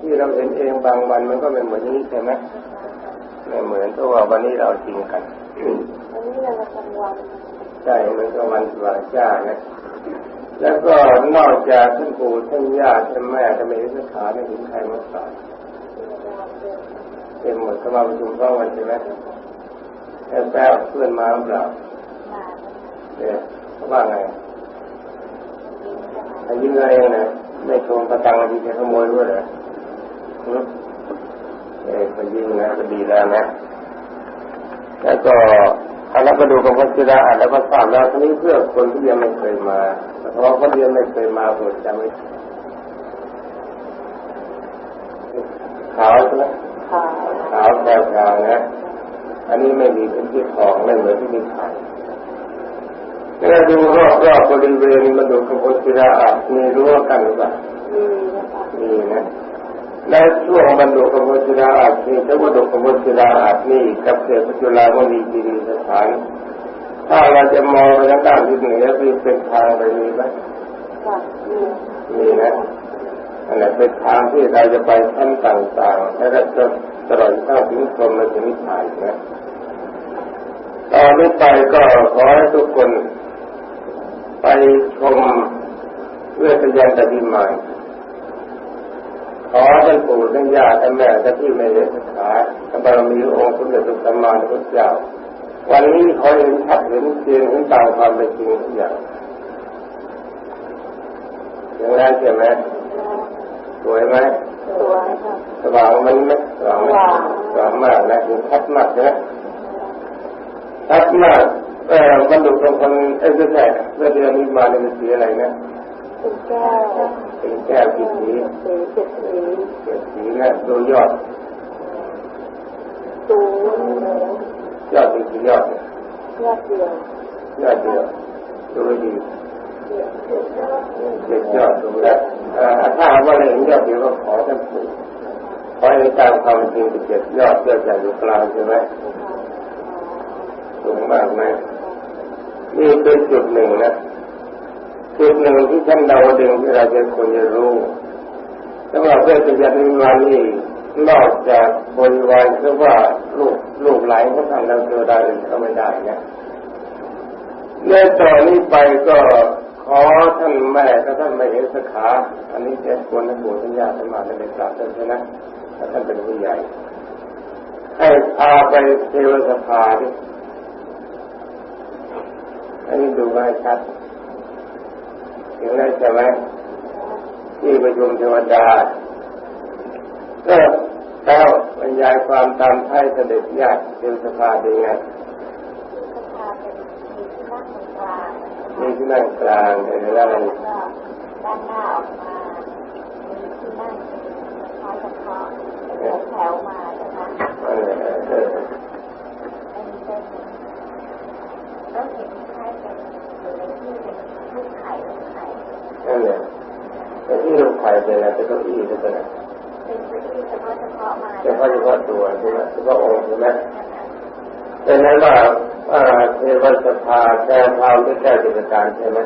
ที่เราเห็นเองบางวันมันก็ไม่เหมือนนี้ใช่ไหมไม่เหมือนเพราะว่าวันนี้เราจริงกันวันนี้เรากลางวันใช่มันก็วันสว่างจ้านะแล้วก็นอกจากท่านปู่ท่านย่าท่านแม่ท่านไม่ได้สถานไม่เห็นใครมาสอนเต็มหมดเข้ามาประชุมท้องวันใช่ไหมแล้วแป๊บเพื่อนมาหรือเปล่ามาเนี่ยเขาว่าไงอายุอะไรเองนะไม่โกงประตังที่จะขโมยด้วยเหรอหึ เออไปยิงนะก็ดีแล้วนะ แล้วก็เอาแล้วก็ดูกับวัชิระอ่านแล้วก็ทราบแล้วทีนี้เพื่อคนที่ยังไม่เคยมาเพราะคนที่ยังไม่เคยมาโปรดจำไว้ขาวใช่ไหมค่ะขาวแพรวๆนะ อันนี้ไม่มีเป็นที่ของไม่เหมือนที่มีขายแล้วดูรอบรอบบริเวณมันดูกับวัชิระอ่านมีรั้วกันหรือเปล่ามีนะคะมีนะ และช่วงบรรลุกมุชิราอาชีพบรรลุกมุชิราอาชีกับเขตปัจจุลามณีจิรีสถาน ถ้าเราจะมองไปทางด้านที่เหนือคือเป็นทางไปมีไหมค่ะมีมีนะอันนั้นเป็นทางที่เราจะไปชั้นต่างๆ และจะตลอดเข้าถึงพรหมจนิพพานนะตอนนี้ไปก็ขอให้ทุกคนไปชมเวทยันตติมาน ขอท่านปู่ท่านย่าท่านแม่ท่านที่ไม่ได้ศึกษาพระบารมีองค์สมเด็จพระสัมมาสัมพุทธเจ้า วันนี้ขอเห็นชัดเห็นจริงเห็นตามความเป็นจริงทุกอย่างอย่างนั้นใช่ไหมสวยไหมตัวค่ะสว่างมันไหมสว่างไหมสว่างมากนะเห็นชัดมากนะชัดมากเออบรรลุตรงคนเอ้ยไม่ใช่เมื่อเดือนนี้มาในมันสีอะไรนะเป็นแก้ว เป็นแก้วกี่สีสีเจ็ดสีเจ็ดสีนะดูยอดตูนยอดเป็นกี่ยอดเนี่ยยอดเดียวยอดเดียวดูให้ดีเดียวเดียวเจ็ดยอดดูแล้วเอ่อถ้าหากว่าเราเห็นยอดเดียวก็ขอท่านปู่ขอให้ตามความจริงเป็นเจ็ดยอดยอดใหญ่อยู่กลางใช่ไหมสูงมากไหมนี่เป็นจุดหนึ่งนะ จุดหนึ่งที่ท่านเราดึงที่เราจะควรจะรู้สำหรับเพื่อจะยันมานี่นอกจากบริวารคือว่าลูกลูกหลานของท่านเราเจอได้อื่นก็ไม่ได้นะเนื่องต่อนนี้ไปก็ขอท่านแม่ถ้าท่านไม่เห็นสขาอันนี้จะควรท่านปู่ท่านย่าท่านมาในกราบท่านใช่ไหมถ้าท่านเป็นผู้ใหญ่ให้พาไปเทวสภาดิอันนี้ดูให้ชัด เห็นได้ใช่ไหมที่ประชุมเทวดาก็แล้วบรรยายความตามไทยเสด็จญาติเทวสภาเป็นไงสภาเป็นมีที่นั่งกลางนะคะมีที่นั่งกลางเห็นแล้วมันก็ด้านหน้าออกมามีที่นั่งคล้ายกับคอแถวมานะคะเออเออเป็นก็เห็นคล้ายกันอยู่ในที่เป็นลูกไข่ลูกไข่ นั่นแหละแต่ที่ลูกไข่เป็นอะไรเป็นเก้าอี้เป็นอะไรเป็นที่เฉพาะเฉพาะมาเฉพาะเฉพาะตัวใช่ไหมเฉพาะองค์ใช่ไหมเป็นนั้นว่าอ่าเทวสภาแก้พาวด้วยแก้วจิตการใช่ไหม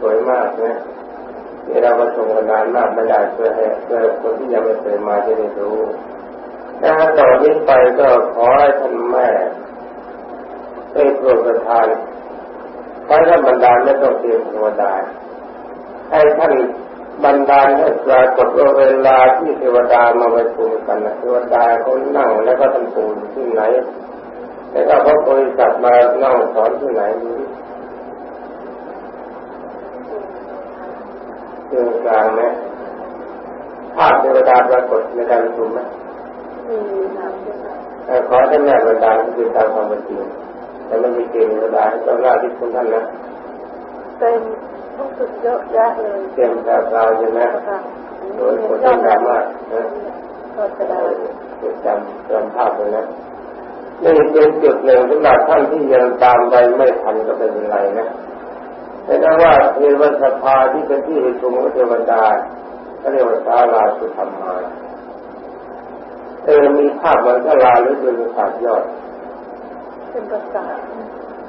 สวยมากนะนี่เราประชุมกันนานมากไม่ได้เพื่อให้เพื่อคนที่ยังไม่เคยมาจะได้รู้ถ้าต่อนนี้ไปก็ขอให้ท่านแม่ได้โปรดประทานขอให้ท่านบรรดาลไม่ต้องเตรียมเทวดา ให้ท่านบรรดาลให้ปรากฏว่าเวลาที่เทวดามาประชุมกันนะเทวดาเขานั่งแล้วก็ท่านปู่อยู่ที่ไหนแล้วก็พระโพธิสัตว์มานั่งสอนที่ไหนนี้เรื่องกลางไหมภาพเทวดาปรากฏในการประชุมไหมมีน้ำด้วยค่ะเอ่อขอให้ท่านแม่บรรดาลที่เป็นตามความเป็นจริงแต่ไม่มีเกณฑ์เทวดาให้เจ้าหน้าที่คุณท่านนะเป็น ทุกสุดเยอะแยะเลยเตรียมกาบราวใช่ไหมค่ะโดยคนที่ดราม่านะก็จะได้จดจำจำภาพเลยนะนี่เป็นจุดหนึ่งสำหรับท่านที่ยังตามไปไม่ทันก็ไม่เป็นไรนะแต่ถ้าว่าเทวสภาที่เป็นที่ประชุมของเทวดาก็เรียกว่าศาลาสุธรรมาเออมีภาพเหมือนศาลาหรือเป็นศาสตร์ยอด เป็นภาษา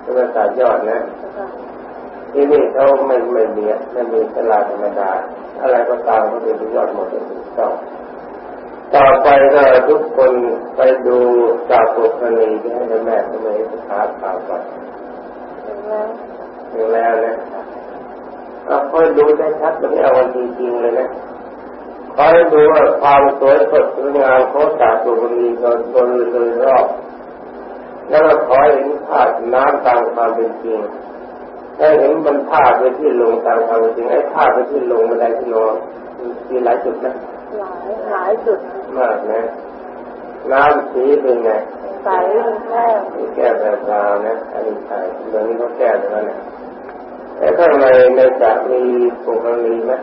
เป็นศาสตร์ยอดนะนะคะ ที่นี่เขาไม่ไม่มีไม่มีศาลาธรรมดา อะไรก็ตามก็เป็นยอดหมดเลยถูกต้องต่อไปก็ทุกคนไปดูจากปุกนีที่ให้แม่ทำไมถาข่าวก่อนถึงแล้วถึงแล้วนะเอาค่อยดูได้ชัดไม่เอาวันจริงๆเลยนะคอยดูว่าความสวยสดสวยงามของจากปุกนีโดยโดยโดยรอบแล้วก็ขอเห็นภาพน้ำตามความเป็นจริง ถ้าเห็นบนภาพไปที่ลงตามความเป็นจริงไอ้ภาพไปที่ลงบันไดที่ลงมีหลายจุดนะหลายหลายจุดมากนะน้ำสีเป็นไงใสแก้วมีแก้วแพรวๆนะอันนี้ใช่เรื่องนี้เขาแก้วตรงนั้นนะแต่ข้างในในจะมีปุกนีไหม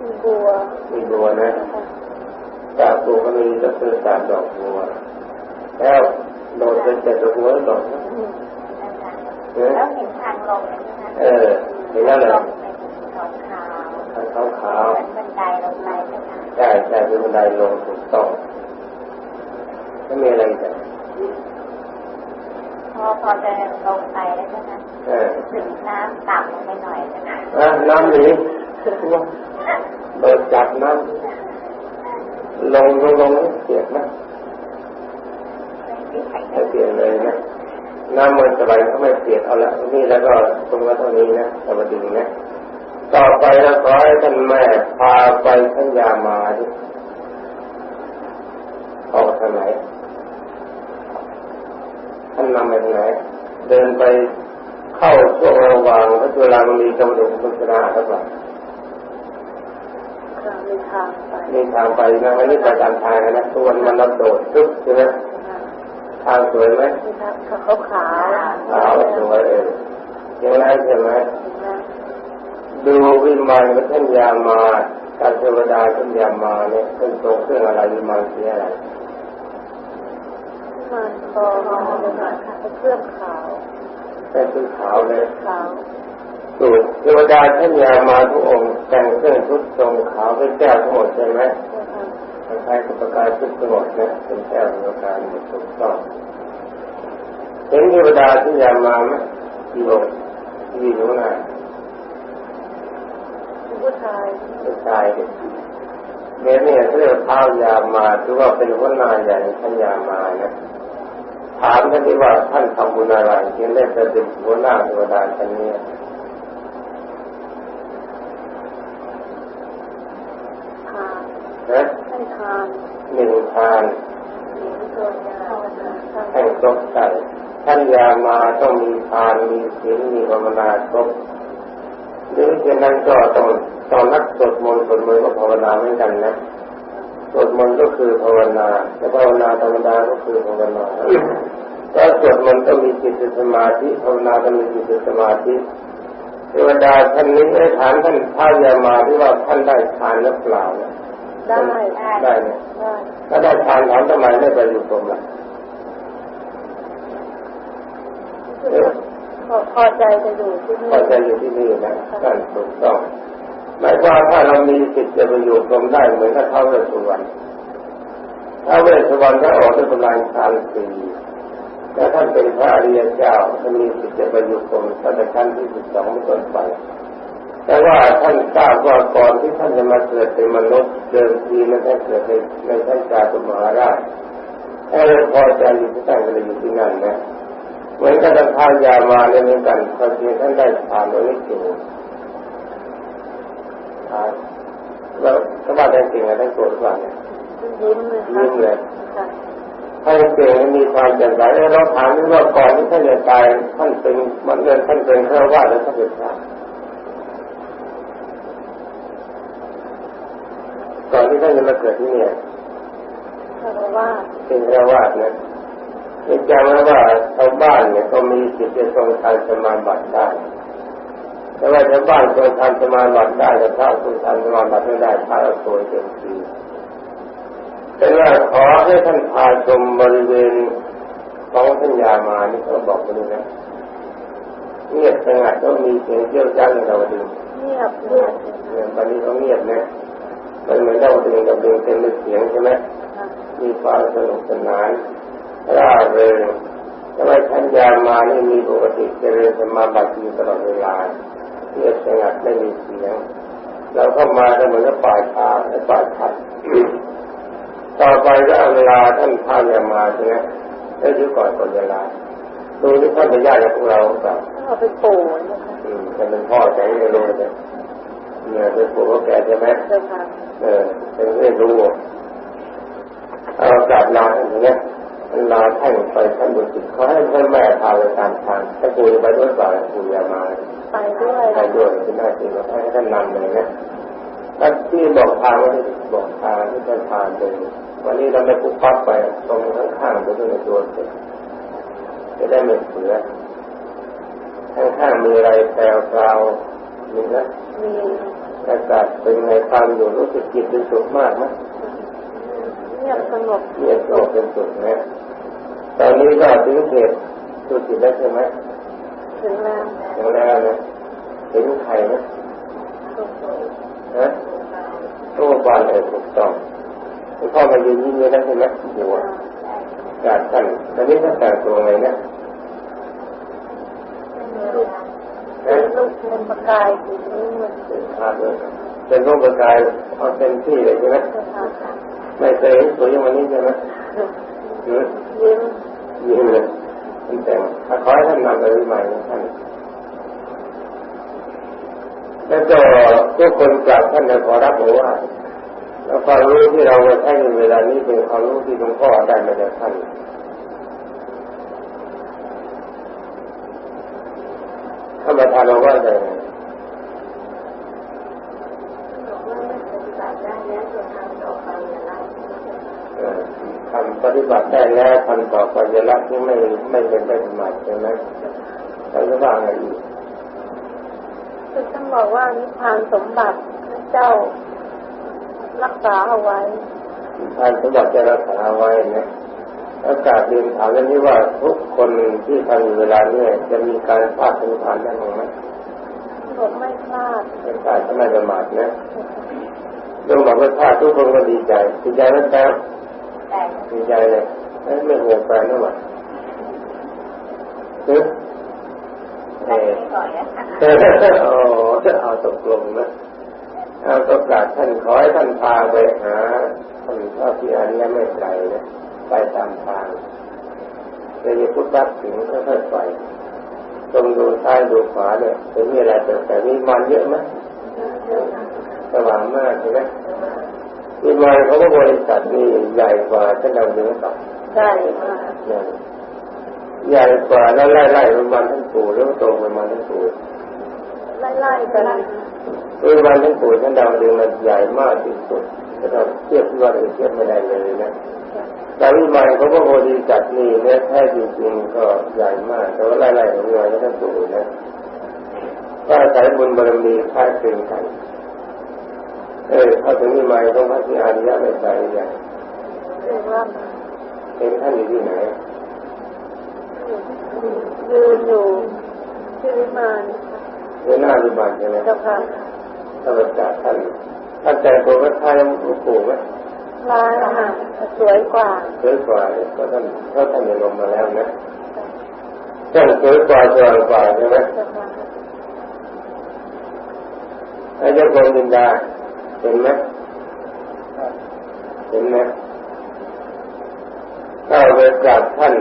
มีบัวมีบัวนะจากปุกนีก็คือจากดอกบัวแล้วโดดเป็นเจ็ดดอกบัวดอกนะอืมแล้วเห็นทางลง เลยนะคะเออเห็นแล้วเลยลงเป็นขาวขาวทางขาวเหมือนบันไดลงไปนะคะๆใช่ใช่เป็นบันไดลงถูกต้องไม่มีอะไรแต่พอพอจะลงไปแล้วนะคะเออถึงน้ำต่ำลงไปหน่อยนะคะอะน้ำหนีเปิดจับน้ำลงลงลงเสียบนะไม่เสียเลยนะ น้ำมันสบายก็ไม่เสียบเอาละนี่แล้วก็ตรงนั้นเท่านี้นะสวัสดีนะต่อไปเราขอให้ท่านแม่พาไปทัญญามาดิออกทางไหนท่านนำไปทางไหนเดินไปเข้าช่วงระหว่างพระจุลามณีกำลังพุทธนาหรือเปล่าค่ะมีทางไปมีทางไปนะไม่ได้ไปตามทางนะตัวนมันรับโดดซึบใช่ไหม ค่ะทางสวยไหมมีทางขาวขาวขาวสวยเออยังไงใช่ไหมถึงแล้วดูวิมานพระท่านยามาการเทวดาท่านยามาเนี่ยเป็นทรงเครื่องอะไรวิมานสีอะไรมันทองเป็นเครื่องขาวเป็นสีขาวเลยขาวสูตรเทวดาท่านยามาทุกองค์แต่งเครื่องชุดทรงขาวเป็นแก้วทั้งหมดใช่ไหมนะ คะคล้ายๆกับประกายชุดทั้งหมดนะเป็นแก้วประกายหมดถูกต้องเห็นเทวดาท่านยามาไหมกี่องค์ที่อยู่หน้าผู้ชายผู้ชายเนี่ยเนี่ยเรียกเท้ายามาถือว่าเป็นหัวหน้าใหญ่ท่านยามานะถามท่านที่ว่าท่านทำบุญอะไรจึงได้เป็นหัวหน้าเทวดาท่านนี้ ทาน นะ ใหนึ่งทานหญิงตันให้ครบใส่ท่านยามาต้องมีทานมีศีลมีภาวนาครบหรือเช่นนั้นก็ต้องต้องนักสวดมนต์สวดมนต์ก็ภาวนาเหมือนกันนะสวดมนต์ก็คือภาวนาแต่ภาวนาธรรมดาก็คือภาวนาถ้าสวดมนต์ต้องมีจิตสมาธิภาวนาต้องมีจิตสมาธิเทวดาท่านนี้ได้ถามท่านท้ายามาที่ว่าท่านได้ทานหรือเปล่านะ ได้ได้เนี่ยได้ถ้าได้ทานถามทำไมไม่ไปอยู่ตรงนั้นพอพอใจจะอยู่ที่นี่ก็จะอยู่ที่นี่นะนั่นถูกต้องหมายความถ้าเรามีสิทธิ์จะไปอยู่ตรงได้เหมือนกับท้าวเวสสุวรรณท้าวเวสสุวรรณถ้าออกด้วยกำลังฌานสี่แต่ท่านเป็นพระอริยเจ้าท่านมีสิทธิ์จะไปอยู่ตรงตั้งแต่ชั้นที่สิบสองเป็นต้นไป แต่ว่าท่านทราบว่าก่อนที่ท่านจะมาเกิดเป็นมนุษย์เดิมทีนั้นท่านเกิดในในท่านจาตุมหาราชถ้าเราพอใจอยู่ที่ตั้งก็เลยอยู่ที่นั่นนะเหมือนกับท่านพายามาเนี่ยเหมือนกันพอจริงท่านได้ทานโดยไม่จริงทานแล้วถ้าว่าได้จริงอะท่านโกรธว่าเนี่ยยิ้มเลยยิ้มเลยค่ะท่านเก่งมีความแจ่มใสแล้วเราถามว่าก่อนที่ท่านจะตายท่านเป็นมันเงินท่านเป็นฆราวาสแล้วท่านเป็นพระก่อน ที่ท่านจะมาเกิดที่เนี่ยเพราะว่าเป็นฆราวาสนะนี่จำไว้ว่าชาวบ้านเนี่ยก็มีสิทธิ์จะทรงทานสมาบัติได้แต่ว่าชาวบ้านทรงทานสมาบัติได้แต่พระทรงทานสมาบัติไม่ได้พระโวยเต็มทีเป็นว่าขอให้ท่านพาชมบริเวณของท่านยามานี่เขาบอกไปเลยนะเงียบสงัดก็มีเสียงเจียวจ้าในเราดูเงียบเงียบเนี่ยตอนนี้เขาเงียบนะ มันเหมือนเราดึงเราดึงเป็นเสียงใช่ไหมค่ะมีความสนุกสนานร่าเริงทำไมท่านยามานี่มีปกติเจริญสมาบัติอยู่ตลอดเวลาเงียบสงัดไม่มีเสียงเราเข้ามาก็เหมือนกับป่าช้าและป่าชัดต่อไปก็เอาเวลาท่านพาอย่ามาใช่ไหมแล้วยุก่อนก่อนเวลาดูที่ท่านเป็นญาติกับพวกเราเปล่าเอาไปปู่นะคะอืมจะเป็นพ่อใจไม่รู้เลย เนี่ยเป็นปู่ก็แกใช่ไหมเออเป็นไม่รู้เอากาบลาอย่างเงี้ยลาท่านไปท่านบุตรเขาให้ท่าแม่พาไปตามทางถ้าปู่จะไปด้วยเปล่าปู่อย่ามาไปด้วยไปด้วยที่หน้าที่เราให้ท่านนำเลยนะท่านที่บอกทางว่าที่บอกทางที่ท่านพาไปวันนี้เราไม่ปุ๊บปั๊บไปตรงข้างๆไปด้วยในตัวเสร็จะได้ไม่เสือข้างๆมีอะไรแปลวเปล่ามีนะมี อากาศเป็นไงความอยู่รู้สึกจิตเป็นสุขมากนะเงียบสงบเงียบสงบเป็นสุขนะตอนนี้ก็ถึงเหตุสุดจิตแล้วใช่ไหมถึงแล้วอย่างแรกนะถึงใครนะนะตู้บานเลยถูกต้องคุณพ่อมายืนยิ้มเลยนะใช่ไหมอยู่การสั่นตอนนี้ท่านแต่งตัวไงนะเป็นลูกเป็นประกายาพเลยเป็นรูปประกายเอาเต็มที่เลยใช่ไหมเจ้าค่ะไม่เคยเห็นสวยอย่างวันนี้ใช่ไหมหรือยิ้มยิ้มเลยท่านแต่งขอให้ท่านนำไปใหม่นะท่านแล้วก็ทุกคนกราบท่านนะขอรับบอกว่าแล้วความรู้ที่เราใช้ในเวลานี้เป็นความรู้ที่หลวงพ่อได้มาจากท่านท่านประธานเราว่าไงบอกว่าไม่ปฏิบัติได้แล้วจะ ทำต่อไปอย่างไรเอ่อทำปฏิบัติได้แล้วทำต่อไปจะรักที่ไม่ไม่เป็นไม่สมัติใช่ไหมแล้วจะว่าไงอีกคือต้องบอกว่านิพพานสมบัติพระเจ้ารักษาเอาไว้ท่านสมบัติจะรักษาไว้นะอากาศเรียนถามเรื่องนี้ว่าทุกคนที่ทำอยู่เวลาเนี่ยจะมีการพลาดเป็นผ่านได้ไหมบอกไม่พลาดเป็นการทำไม่ประมาทนะ เรื่องบอกว่าพลาทุกคนก็ดีใจดีใจแล้วแต่แต่ดีใจเลยไม่ห่วงแฟนนะหว่าเนอะเออโอ้เอาตกลงนะเอาประกาศท่านขอให้ท่านพาไปหาท่านพระพิอาริยไม่ไกลนะไปตามทางจะมีพุทธถึงก็ค่อยไปตรงดูซ้ายดูขวาเนี่ยจะมีอะไรแต่แต่มีมันเยอะไหม สว่างมากใช่ไหมมีมันเขาก็บริษัทนี่ใหญ่กว่าท่านดาวเรืองต่อได้มากเนี่ยใหญ่กว่าแล้วไล่ไล่ประมาณทั้งปู่แล้วก็ตรงประมาณทั้งปู่ไล่ๆกันประมาณทั้งปู่ท่านดาวเรืองมันใหญ่มากที่สุดแต่เราเทียบที่ว่าเราเทียบไม่ได้เลยนะแต่วิมานเขาก็โอดีจัดนี่แม้แท้จริงๆก็ใหญ่มากแต่ว่าไล่ไล่ของวิมานก็ท่านปู่นะถ้าสายบุญบารมีคล้ายคลึงกัน เออเข้าถึงวิมานต้องพระที่อาริยะไม่ใส่ใหญ่เรียกว่าเห็นท่านอยู่ที่ไหนยืนอยู่ที่วิมานเห็นหน้าวิมานใช่ไหมเจ้าค่ะถ้าเราจากท่านท่านแต่งตัวก็คล้ายหลวงปู่ไหมลายอาหารสวยกว่าสวยกว่าเพราะท่านเพราะท่านได้ลงมาแล้วนะท่านสวยกว่าสวยกว่าใช่ไหมเจ้าค่ะไอ้เจ้าคนดินดา เห็นไหมเห็นไหมถ้าไปกราบท่าน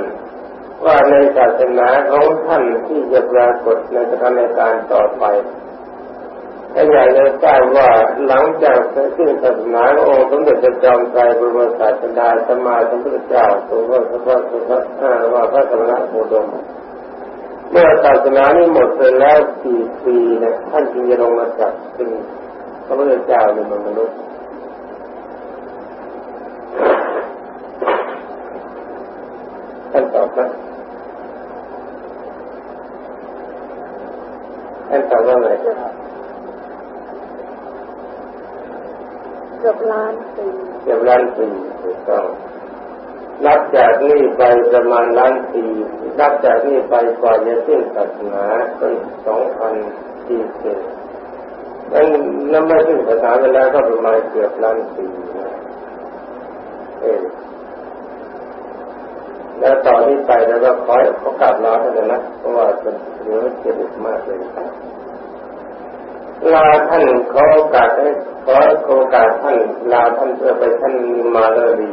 ว่าในศาสนาของท่านที่จะปรากฏในสถานการณ์ต่อไปถ้าอยากจะทราบว่าหลังจากสิ้นศาสนาขององค์สมเด็จพระจอมไตรบรมศาสดาสมมาสัมพุทธเจ้าทรงว่าพระพระพระอ่าว่าพระสมณะโคดมเมื่อศาสนานี้หมดไปแล้วกี่ปีนี่ยท่านจึงจะลงมาจับเป็น พระพุทธเจ้าในเมืองมนุษย์ท่านตอบนะท่านตอบว่าไงเกือบเกือบล้านปีเกือบล้านปีถูกต้องนับจากนี้ไปประมาณล้านปีนับจากนี้ไปกว่าจะสิ้นศาสนาเป็นสองพันปีเศษ นั้นนั้นไม่สิ้นศาสนาไปแล้วก็ประมาณเกือบล้านปีนะเออแล้วต่อนนี้ไปแล้วก็ขอให้เขากลับลาท่านนะเพราะว่าจะเหลือเจ็บมากเลยลาท่านขอโอกาสให้ขอโอกาสท่านลาท่านเพื่อไปท่านมาเลดี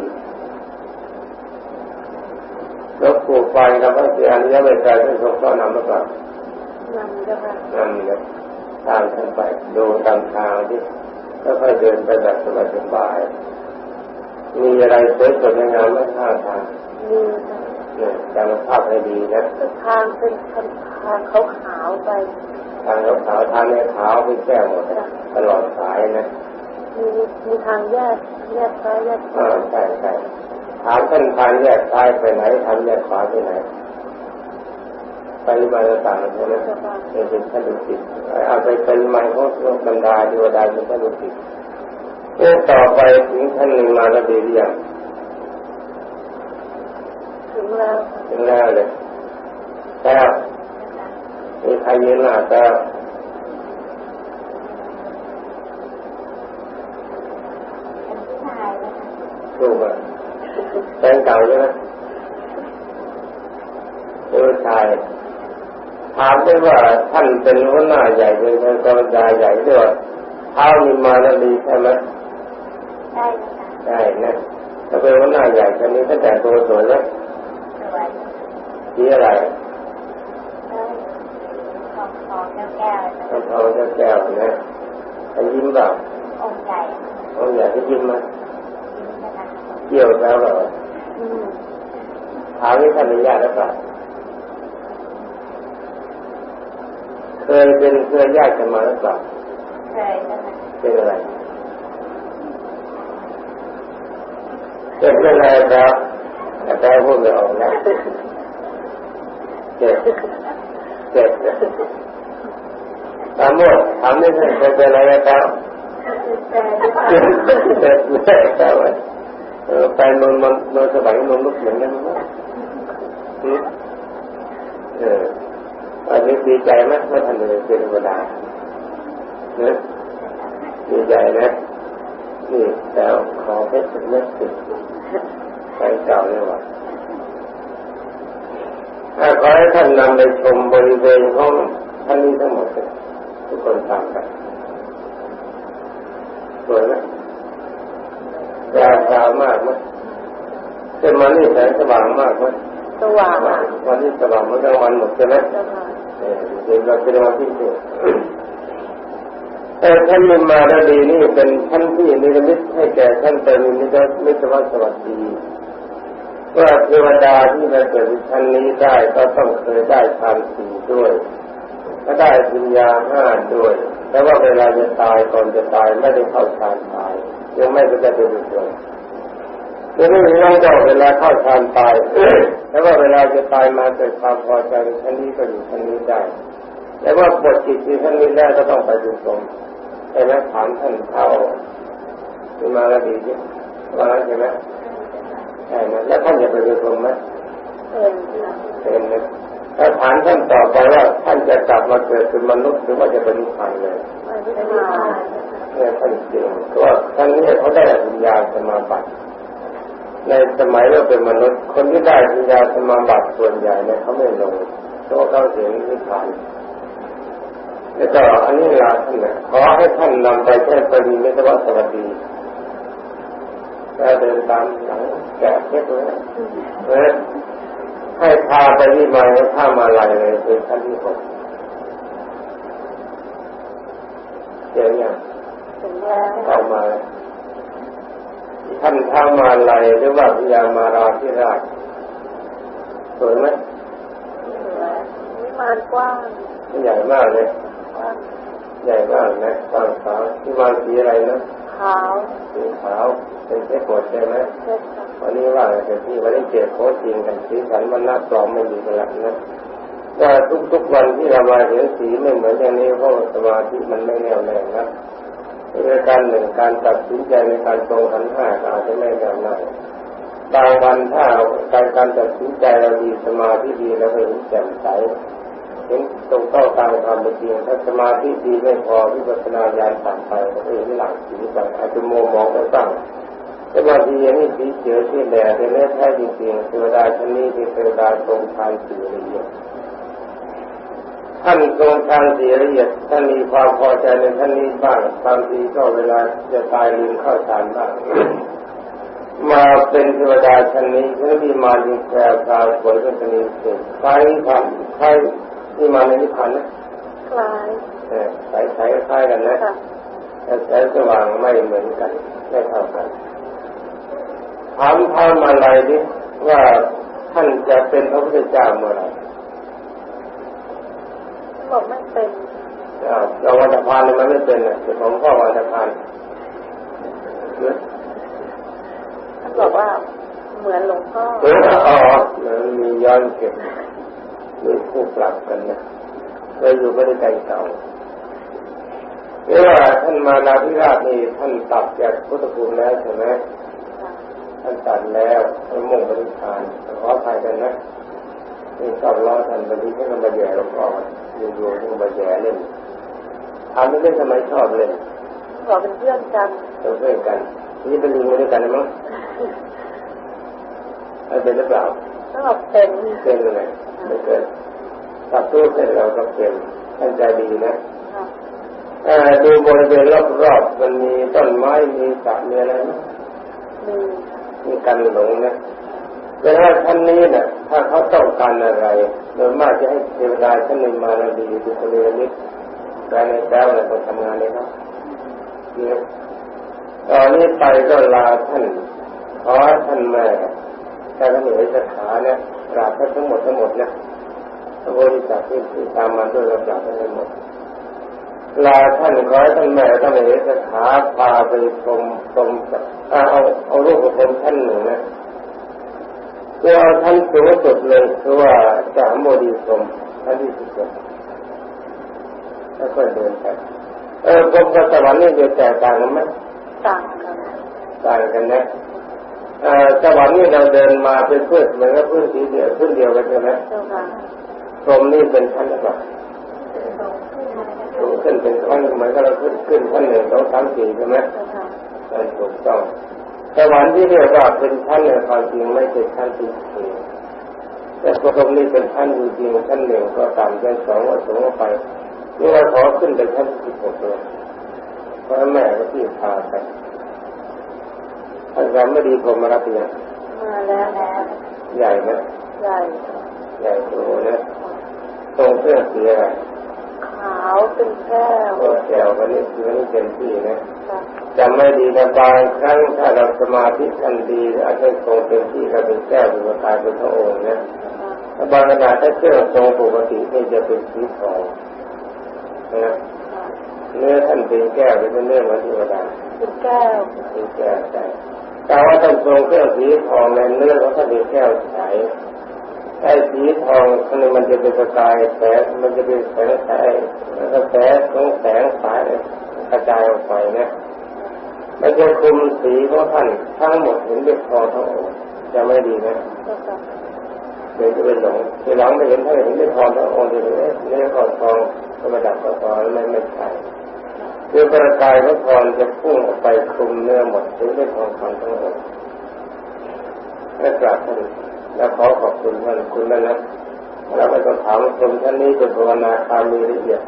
แล้วปลูกไฟกับพระเจ้าอริยเมตไตรท่านทรงก็นำมาก่อนนำเจ้าค่ะนำเลย ตามท่านไปดูตามทางที่แล้วค่อยเดินไปแบบสบายๆมีอะไรสวยสดงามไม่ท่าทางมีค่ะเนี่ยจำภาพให้ดีนะทางเป็นทางทางขาวๆไปทางขาวๆทางเนี่ยขาวเป็นแก้วหมดนะตลอดสายนะมีมีทางแยกแยกซ้ายแยกขอ่าวาใช่ใช่ถามท่านทางแยกซ้ายไปไหนทางแยกขวาไปไหน ไปมาต่างๆใช่ไหมเจ้าค่ะเป็นเป็นท่านดุสิตเอาไปเป็นมันของโลกบรรดาเทวดาเป็นท่านดุสิตเมื่อต่อไปถึงท่านหนึ่งมาแล้วดีหรือยังถึงแล้วถึงแล้วเลยแก้วมีใครยืนหน้าแก้วเป็นผู้ชายนะคะถูกอะแฟนเก่าใช่ไหมเป็นผู้ชายถามได้ว่าท่านเป็นหัวหน้าใหญ่เป็นพระกรรมการใหญ่ด้วยเท้ามีมาแล้วดีใช่ไหมได้นะคะได้นะถ้าเป็นหัวหน้าใหญ่คนนี้ก็แต่งตัวสวยแล้วสวยสีอะไรเอ้ยทองทองแก้วแก้วๆนะคะน้ำทองแก้วๆนะไอ้ยิ้มเปล่าองค์ใหญ่องค์ใหญ่ที่ยิ้มมายิ้มนะคะเกี่ยวแล้วเหรออืมถามนี่ท่านอนุญาตหรือเปล่าเค ยเป็นเครือญาติกันมาหรือเปล่าเคยนะคะเป็นอะไรเป็นเรื่องอะไรครับแต่แต่พูดไม่ออกนะเจ็บเจ็บตามหมดถามไม่ใช่เป็นอะไรครับแต่เจ็บเจ็บเจ็บครับเออแฟนมันมันมันสบายมันลุกเหมือนกันมั้ยเออ อันนี้ดีใจไหมไม่ทันเลยเป็นธรรมดาเนอะดีใจนะนี่แต่ขอเพชรเป็นเม็ดสิไปเก่าเลยว่ะถ้าขอให้ท่านนำไปชมบริเวณของท่านนี้ทั้งหมดเลยทุกคนตามไปสวยไหมยาวสาวมากไหมเป็นมันนี่แสงสว่างมากไหมสว่างอะวันนี้สว่างเมื่อกลางวันหมดใช่ไหม เจ้าค่ะเออเดี๋ยวเราเป็นวันที่สุดแต่ท่านมิมาดดีนี่เป็นท่านที่นิรมิตให้แก่ท่านเป็นมิรมิตรวัสวัสดีว่าเทวดาที่มาเกิดในชั้นนี้ได้ก็ต้องเคยได้ฌานสี่ด้วย ก็ได้ปัญญาห้าด้วย แต่ว่าเวลาจะตายก่อนจะตายไม่ได้เข้าฌานตาย ยังไม่ได้เป็นบุ ญเลยทีนี้น้องก็เวลาเข้าฌานตายแต่ว่าเวลาจะตายมาเกิดความพอใจในชั้นนี้ก็อยู่ชั้นนี้ได้แต่ว่าปวดจิตที่ท่านนี้ได้ก็ต้องไปดูตรงใช่ไหมถามท่านเขาขึ้นมาแล้วดีที่ว่าใช่ไหมใช่ไหมแล้วท่านจะไปดูตรงไหมเป็นค่ะเป็นนะถ้าถามท่านต่อไปว่าท่านจะกลับมาเกิดเป็นมนุษย์หรือว่าจะเป็นนิพพานเลยไม่ได้มาเนี่ยท่านจริงเพราะว่าท่านนี้เขาได้ปัญญาสมาบัติ ในสมัยเราเป็นมนุษย์ คนที่ได้ปัญญาสมาบัติส่วนใหญ่เนี่ยเขาไม่ลงตัวเขาเสียงนิพพานแล้วก็อันนี้ลาท่านนะขอให้ท่านนำไปแค่ปริมิตรวัสวัสดีแล้วเดินตามหลังแกะเพชรเลยเออให้พาไปที่มาท่ามาลายเลยเป็นขั้นที่หกเดี๋ยวยังถึงแล้วต่อมา ท่านท่ามาลายหรือว่าพญามาราธิราชสวยไหมวิมานกว้างใหญ่มากเลยกว้างใหญ่มากนะตอนสาวที่มาสีอะไรนะขาวสีขาวเป็นเส้นโกดใช่ไหมเช็ดค่ะวันนี้ว่าแต่ที่วันนี้เจอโค้ชจริงกันสีสันมันน่าปลอมไม่ดีกันละนะว่าทุกๆวันที่เรามาเห็นสีไม่เหมือนอย่างนี้เพราะว่าสมาธิมันไม่แน่วแน่นะ ในการหนึ่งการตัดสินใจในการตรงขันห้าอาจจะไม่แน่วแน่บางวันถ้าการการตัดสินใจเราดีสมาธิดีแล้วก็เห็นแจ่มใสเห็นตรงเต้าตามความเป็นจริงถ้าสมาธิดีไม่พอวิปัสสนาญาณต่ำไปก็เห็นหลังสีไปอาจจะโมมองไปบ้างแต่บางทีอันนี้สีเขียวที่แดดแต่เนื้อแท้จริงๆเทวดาชนนี้เป็นเทวดาทรงทานสีละเอียด ท่านทรงการเสียละเอียดท่านมีความพอใจในท่านนี้บ้างบางทีก็เวลาจะตายลืมเข้าฌานบ้างมาเป็นเทวดาชั้นนี้ฉันมีมาดิแพรพราวสวยเป็นชนีเก่งคล้ายนิพพานคล้ายที่มาในนิพพานนะคล้ายเออสายสายคล้ายกันนะค่ะแต่แสงสว่างไม่เหมือนกันไม่เท่ากันถามพระมาลัยดิว่าท่านจะเป็นพระพุทธเจ้าเมื่อไหร่ บอกไม่เป็นอ้าวเราวันตะพานเนี่ยมันไม่เป็นนะแต่ของพ่อวันตะพานเนอะท่านบอกว่าเหมือนหลวงพ่อเอออ๋อมันมีย้อนเก็บมีคู่ปรับกันนะเคยอยู่ไม่ได้ใจเก่าเรียกว่าท่านมานาธิราชนี่ท่านตัดจากพุทธภูมิแล้วใช่ไหมท่านตัดแล้วท่านมุ่งปฏิทานขออภัยกันนะ นี่ชอบล้อท่านบางทีท่านก็มาแย่หลวงพ่ออยู่ๆท่านก็มาแย่เล่นทำไม่เล่นทำไมชอบเล่นบอกเป็นเพื่อนกันเป็นเพื่อนกัน นี่เป็นลิงมาด้วยกันนะมั้งไม่เป็นหรือเปล่าท่านบอกเป็นเป็นอะไรไม่เกิดตัดตู้เสร็จเราก็เป็นตั้งใจดีนะค่ะเอ่อดูบริเวณรอบๆมันมีต้นไม้มีสระมีอะไรไหมมีมีการหลงนะ แต่ว่าท่านนี้เนี่ยถ้าเขาต้องการอะไรโดยมากจะให้เทวดาท่านหนึ่งมาเราดีดูคนเรียนนิดการในแป้วอะไรต้องทำงานเลยครับเนี่ยตอนนี้ไปก็ลาท่านขอท่านแม่ถ้าท่านเหนือสถาเนี่ยกราบท่านทั้งหมดทั้งหมดนะพระโพธิสัตว์ที่ตามมาด้วยเรากราบท่านทั้งหมดลาท่านขอท่านแม่ท่านเหนือสถาพาไปชมชมเอาเอาเอารูปของท่านหนึ่งนะ เอาท่านสูงสุดเลยคือว่าสามโมดีสมท่านที่สุดแล้วก็เดินไปเออพบกับสวรรค์นี่จะแตกต่างกันไหมต่างกันต่างกันนะเออสวรรค์นี่เราเดินมาเป็นพืชเหมือนกับพืชสีเดียวพืชเดียวกันใช่ไหมเจ้าค่ะพรหมนี่เป็นชั้นหรือเปล่าสูงขึ้นเป็นขั้นเหมือนกับเราขึ้นขึ้นขั้นหนึ่งสองสามสี่ใช่ไหมเจ้าค่ะนั่นถูกต้อง สวรรค์ที่เรียกว่าเป็นชั้นเนี่ยความจริงไม่ใช่ชั้นที่สี่แต่พระพรหมนี่เป็นชั้นจริงๆชั้นหนึ่งก็ต่ำชั้นสองก็สูงไปนี่เราขอขึ้นไปชั้นที่สิบหกเลยเพราะแม่ก็ที่พาไปท่านจำไม่ดีผมมารับเรียนมาแล้วแล้วใหญ่ไหมใหญ่ใหญ่โตนะตรงเครื่องเสียอะไรขาวเป็นแก้วก็แก้ววันนี้คือวันนี้เต็มที่นะ ค่ะจำไม่ดีนะบางครั้งถ้าเราสมาธิทันดีอาจจะทรงเต็มที่เราเป็นแก้วเป็นประกายเป็นพระองค์นะถ้าบางขณะถ้าเครื่องทรงปกตินี่จะเป็นสีทองนะเนื้อท่านเป็นแก้วเป็นเนื้อเหมือนเทวดาเป็นแก้วเป็นแก้วใช่แต่ว่าท่านทรงเครื่องสีทองในเนื้อของท่านเป็นแก้วใสไอ้สีทองข้างในมันจะเป็นประกายแสงมันจะเป็นแสงสายแล้วก็แสงของแสงสายกระจายออกไปนะ มันจะคุมสีของท่านทั้งหมดเห็นเป็นทอทั้งองค์จะไม่ดีนะเดี๋ยวจะเป็นหลงทีหลังไปเห็นท่านเห็นเป็นทอทั้งองค์จะเห็นเอ๊ะนี่ก็ทองธรรมดาก็ทองไม่ไม่ใช่คือประกายพระพรจะพุ่งออกไปคลุมเนื้อหมดถึงเป็นทองคำทั้งองค์และกราบท่านและขอขอบคุณท่านคุณแล้วนะแล้วก็ต้องถามคนท่านนี้เป็นภาวนาคามีละเอียด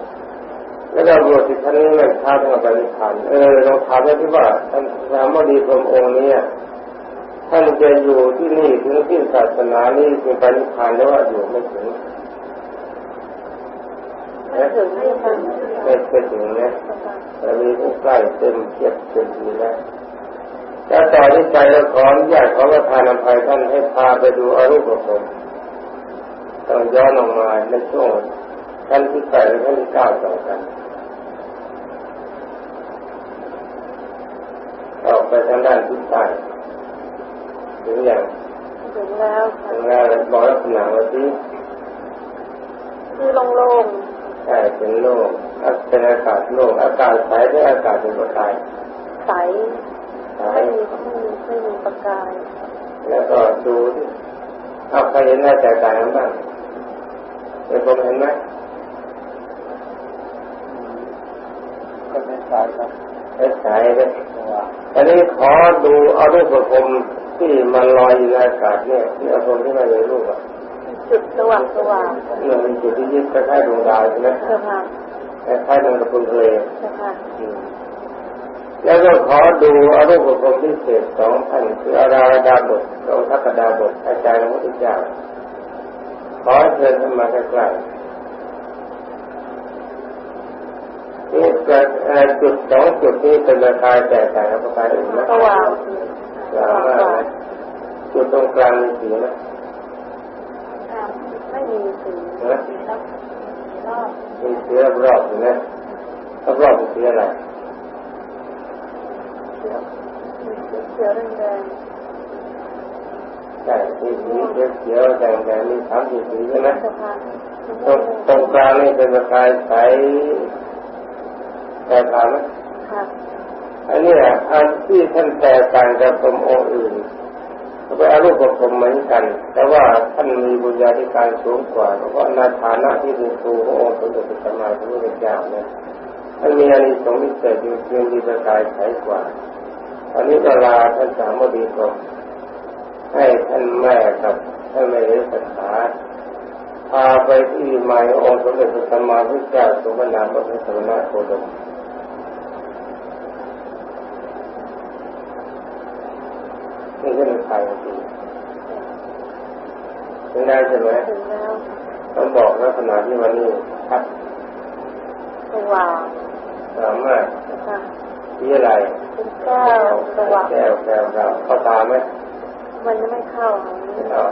แล้วเราบวชที่ท่านนี้ไม่ช้าทั้งปนิพพานเออเราถามได้ที่ว่าท่านสามดีพรมองค์นี้ท่านจะอยู่ที่นี่ถึงที่ศาสนานี้ถึงปนิพพานแล้วว่าอยู่ไม่ถึงไม่ถึงไม่ถึงนะแต่มีผู้ใกล้เต็มเทียบเต็มทีแล้วถ้าต่อที่ใจเราขออนุญาตขอประทานอภัยท่านให้พาไปดูอรูปภพต้องย้อนออกมาในช่วงท่านที่แปดและท่านที่เก้าต่อกัน ออก ไปทางด้านทิศใต้ถึงอย่างถึงแล้วค่ะถึงแล้วบอกลักษณะว่าที่คือโล่งใช่เป็นโลกเป็นอากาศโลกอากาศใสหรืออากาศเป็นประกายๆใสใสไม่มีไม่มีไม่มีประกาย แล้วก็ดูที่เอาใครเห็นหน้าแตกต่างกันบ้างเป็นผมเห็นไหมก็ไม่ใสครับไม่ใสเลย อันนี้ขอดูเอารูปประพรมที่มันลอยอยู่ในอากาศเนี่ยที่เอาพรมที่มาในรูปอะจุดสว่างสว่างเรื่องมีจุดที่ยึดคล้ายๆดวงดาวใช่ไหมเจ้าค่ะคล้ายๆดวงตะกุนทะเลเจ้าค่ะแล้วก็ขอดูอรูปภพพิเศษสองท่านคืออาราดาบทกับทักดาบทอาจารย์พระพุทธเจ้าขอเชิญขึ้นมาใกล้ๆ นี่เกิดจุดสองจุดนี้เป็นราคาแตกต่างกับประการอื่นไหมสว่างสว่างมากไหมจุดตรงกลางมีสีไหมไม่มีสีนะรอบมีสีรอบๆอยู่นะรอบๆเป็นสีอะไรเขียวเขียวแดงใช่มีสีเขียวๆแดงๆมีสามสีสีใช่ไหมๆเจ้าค่ะตรงตรงกลางนี่เป็นประกายใส แตกต่างไหมค่ะอันนี้อะอันที่ท่านแตกต่างจากพรหมองค์อื่นก็เป็นอรูปภพเหมือนกัน แต่ว่าท่านมีบุญญาธิการสูงกว่า เพราะว่าในฐานะที่เป็นครูขององค์สมเด็จพระสัมมาสัมพุทธเจ้าเนี่ยท่านมีอานิสงส์พิเศษอยู่เพียงมีประกายใสกว่าอันนี้เวลาท่านสามบดีก็ให้ท่านแม่กับท่านแม่เอศถาพาไปที่หมายองค์สมเด็จพระสัมมาสัมพุทธเจ้าสมณะพระพุทธสมณะโคดม นี่ก็เป็นไฟจริงไม่ได้ใช่ไหมถึงแล้วต้องบอกลักษณะที่วันนี้ชัดสว่างสามารถเจ้าค่ะที่อะไรเป็นแก้วสว่างแก้วแก้วเราเข้าตาไหมมันยังไม่เข้าไม่เข้า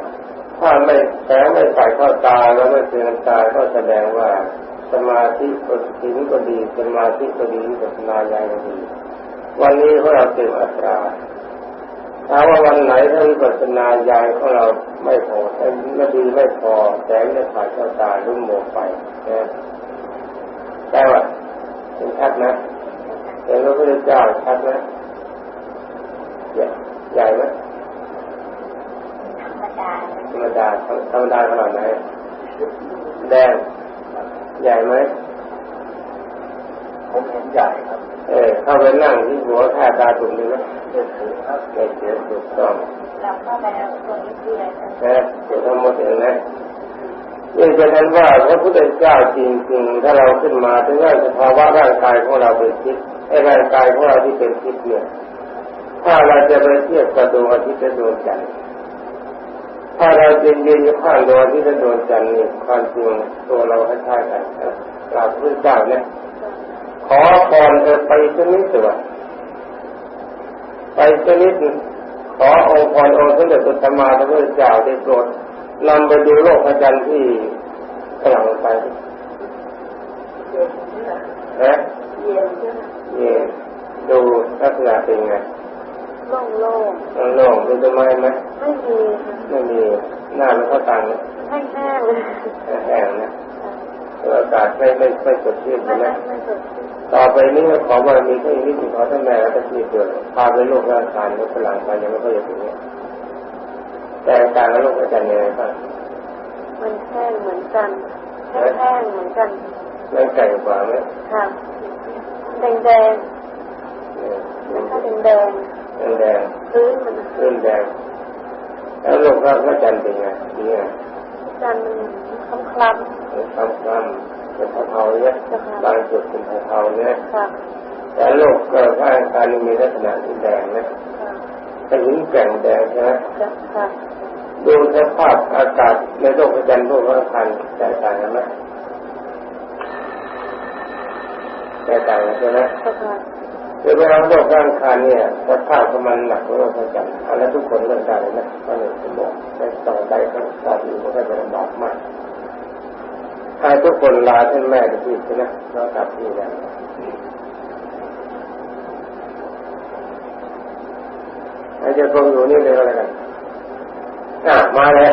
ถ้าไม่แสงไม่ใส่เข้าตาแล้วไม่เป็นน้ำตาก็แสดงว่าสมาธิก็สิงก็ดีสมาธิก็ดีวิปัสสนาญาณก็ดี วันนี้พวกเราเต็มอัตรา ถ้าว่าวันไหนถ้าวิปัสสนาญาณของเราไม่พอไม่ดีไม่พอแสงไม่ผ่านเข้าตาลุ่มโมไปนะได้ว่าเห็นชัดนะเห็นพระพุทธเจ้าชัดนะใหญ่ใหญ่ไหมธรรมดาธรรมดาธรรมดาขนาดไหนแดงใหญ่ไหม ผมเห็นใหญ่ครับ เออเข้าไปนั่งที่หัวแค่ตาตุ่มดีไหมเด็กถือครับไม่เสียถูกต้องเราเข้าไปแล้วตัวนี้คืออะไรนะเดี๋ยวทั้งหมดเองนะยิ่งจะนั้นว่าพระพุทธเจ้าจริงๆ ถ้าเราขึ้นมาถึงว่าสภาวะร่างกายของเราเป็นทิพย์ไอ้ร่างกายของเราที่เป็นทิพย์เนี่ย ถ้าเราจะไปเทียบกับดวงอาทิตย์และดวงจันทร์ถ้าเราจริงยืนอยู่ข้างดวงอาทิตย์และดวงจันทร์นี่ความจริงตัวเราคล้ายๆกันนะกราบพระพุทธเจ้าเนี่ย ขอพรเธอไปชนิดตัวไปชนิดขอองค์พรองค์สมเด็จพระสัมมาสัมพุทธเจ้าได้โปรดนำไปดูโลกพระจันทร์ที่กำลังไปเย็นใช่ไหมนะเย็นใช่ไหมนี่ดูลักษณะเป็นไงโล่งโล่งโล่งๆดูต้นไม้ไหมๆไม่มีค่ะไม่มีหน้ามันเข้าตังค์ไม่แห้งเลยแห้งๆนะอากาศไม่ไม่ไม่สดชื่นไม่ใช่ไหมไม่ไม่สดชื่น ต่อไปนี้ขอบารมีแค่นิดหนึ่งขอท่านแม่และท่านพี่เกิดพาไปโลกร่างกายแล้วพลังไปยังไม่ค่อยจะถึงเนี่ยแต่การแล้วโลกพระจันทร์ยังไงบ้างมันแห้งเหมือนกันแห้งๆเหมือนกันไม่ไกลกว่าไหมค่ะแดงแดงเนี่ยๆแล้วก็แดงแดงแดงๆพื้นมันๆขึ้นแดงแล้วโลกพระจันทร์เป็นไงดีไงจันทร์มันคล้ำเป็นคำคำ เป็นเทาๆเนี่ยบางจุดเป็นเทาๆเนี่ยๆค่ะแต่โลกเกิดร่างกายมีลักษณะที่แดงนะค่ะแต่หินแกร่งแดงใช่ไหมค่ะค่ะดูสภาพอากาศในโลกพระจันทร์โลกพระคันแตกต่างกันไหมแตกต่างกันใช่ไหมค่ะคือเวลาโลกร่างคานเนี่ยสภาพของมันหนักกว่าโลกพระจันทร์อันนั้นทุกคนเลือกได้นะตอนนี้ผมบอกแต่ต่อไปก็ตอนนี้มันก็จะลำบากมาก ให้ทุกคนลาท่านแม่ที่ที่นะเรากลับที่แล้วให้เจะคงอยู่นี่เลยก็แล้วกันอะมาเลย